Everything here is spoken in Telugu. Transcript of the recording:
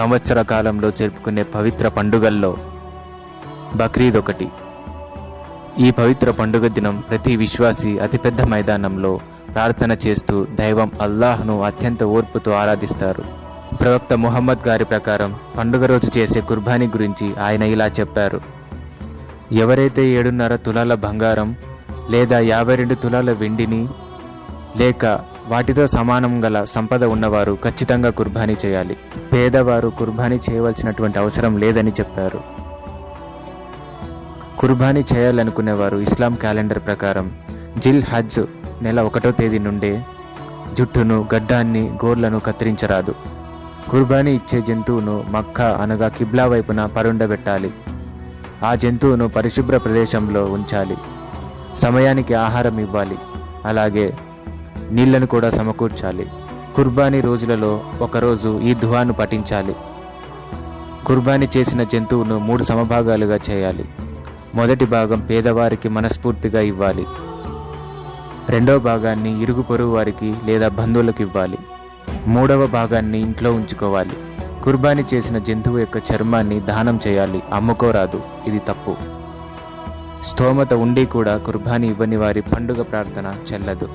సంవత్సర కాలంలో జరుపుకునే పవిత్ర పండుగల్లో బక్రీద్ ఒకటి ఈ పవిత్ర పండుగ దినం ప్రతి విశ్వాసి అతిపెద్ద మైదానంలో ప్రార్థన చేస్తూ దైవం అల్లాహ్ను అత్యంత ఓర్పుతో ఆరాధిస్తారు. ప్రవక్త ముహమ్మద్ గారి ప్రకారం పండుగ రోజు చేసే కుర్బానీ గురించి ఆయన ఇలా చెప్పారు. ఎవరైతే ఏడున్నర తులాల బంగారం లేదా యాభై రెండు తులాల వెండిని లేక వాటితో సమానం గల సంపద ఉన్నవారు ఖచ్చితంగా కుర్బానీ చేయాలి. పేదవారు కుర్బానీ చేయవలసినటువంటి అవసరం లేదని చెప్పారు. కుర్బానీ చేయాలనుకునేవారు ఇస్లాం క్యాలెండర్ ప్రకారం జిల్ హజ్ నెల ఒకటో తేదీ నుండే జుట్టును గడ్డాన్ని గోర్లను కత్తిరించరాదు. కుర్బానీ ఇచ్చే జంతువును మక్క అనగా కిబ్లా వైపున పరుండబెట్టాలి. ఆ జంతువును పరిశుభ్ర ప్రదేశంలో ఉంచాలి. సమయానికి ఆహారం ఇవ్వాలి. అలాగే నీళ్ళను కూడా సమకూర్చాలి. కుర్బానీ రోజులలో ఒకరోజు ఈ దుహాను పఠించాలి. కుర్బానీ చేసిన జంతువును మూడు సమభాగాలుగా చేయాలి. మొదటి భాగం పేదవారికి మనస్ఫూర్తిగా ఇవ్వాలి. రెండవ భాగాన్ని ఇరుగు పొరుగు వారికి లేదా బంధువులకు ఇవ్వాలి. మూడవ భాగాన్ని ఇంట్లో ఉంచుకోవాలి. కుర్బానీ చేసిన జంతువు యొక్క చర్మాన్ని దానం చేయాలి. అమ్ముకోరాదు. ఇది తప్పు. స్తోమత ఉండి కూడా కుర్బానీ ఇవ్వని వారి పండుగ ప్రార్థన చెల్లదు.